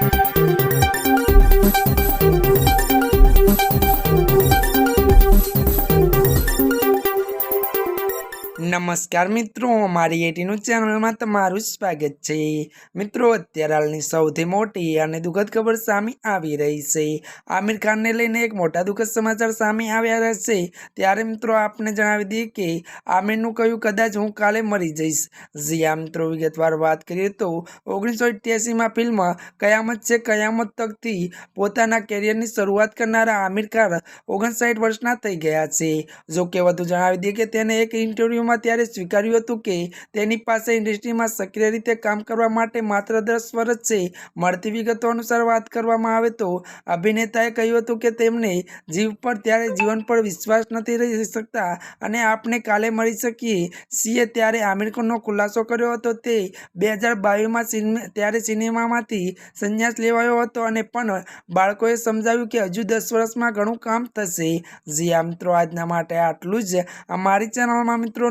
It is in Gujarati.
Thank you. નમસ્કાર મિત્રો મારી એટીનું ચેનલમાં તમારું સ્વાગત છે. મિત્રો, અત્યારે હાલની સૌથી મોટી અને દુઃખદ ખબર સામે આવી રહી છે. આમિર ખાનને લઈને એક મોટા દુઃખદ સમાચાર સામે આવ્યા રહેશે. ત્યારે મિત્રો, આપને જણાવી દઈએ કે આમિરનું કહ્યું, કદાચ હું કાલે મરી જઈશ. જી મિત્રો, વિગતવાર વાત કરીએ તો ઓગણીસો અઠ્યાસીમાં ફિલ્મ કયામત છે, કયામત તકથી પોતાના કેરિયરની શરૂઆત કરનારા આમિર ખાન ઓગણસાઠ વર્ષના થઈ ગયા છે. જો કે વધુ જણાવી દઈએ કે તેને એક ઇન્ટરવ્યૂમાં ત્યારે સ્વીકાર્યું હતું કે તેની પાસે ઇન્ડસ્ટ્રીમાં સક્રિય રીતે કામ કરવા માટે માત્ર દસ વર્ષ છે. મળતી વિગતો અનુસાર વાત કરવામાં આવે તો, અભિનેતાએ કહ્યું હતું કે તેમને જીવ પર ત્યારે જીવન પર વિશ્વાસ નથી રહી શકતા અને આપણે કાલે મળી શકીએ. સીએ ત્યારે આમિર ખાનનો ખુલાસો કર્યો હતો. તે બે હજાર બાવીસમાં ત્યારે સિનેમામાંથી સંન્યાસ લેવાયો હતો અને પણ બાળકોએ સમજાવ્યું કે હજુ દસ વર્ષમાં ઘણું કામ થશે. જી આ મિત્રો, આજના માટે આટલું જ. અમારી ચેનલમાં મિત્રો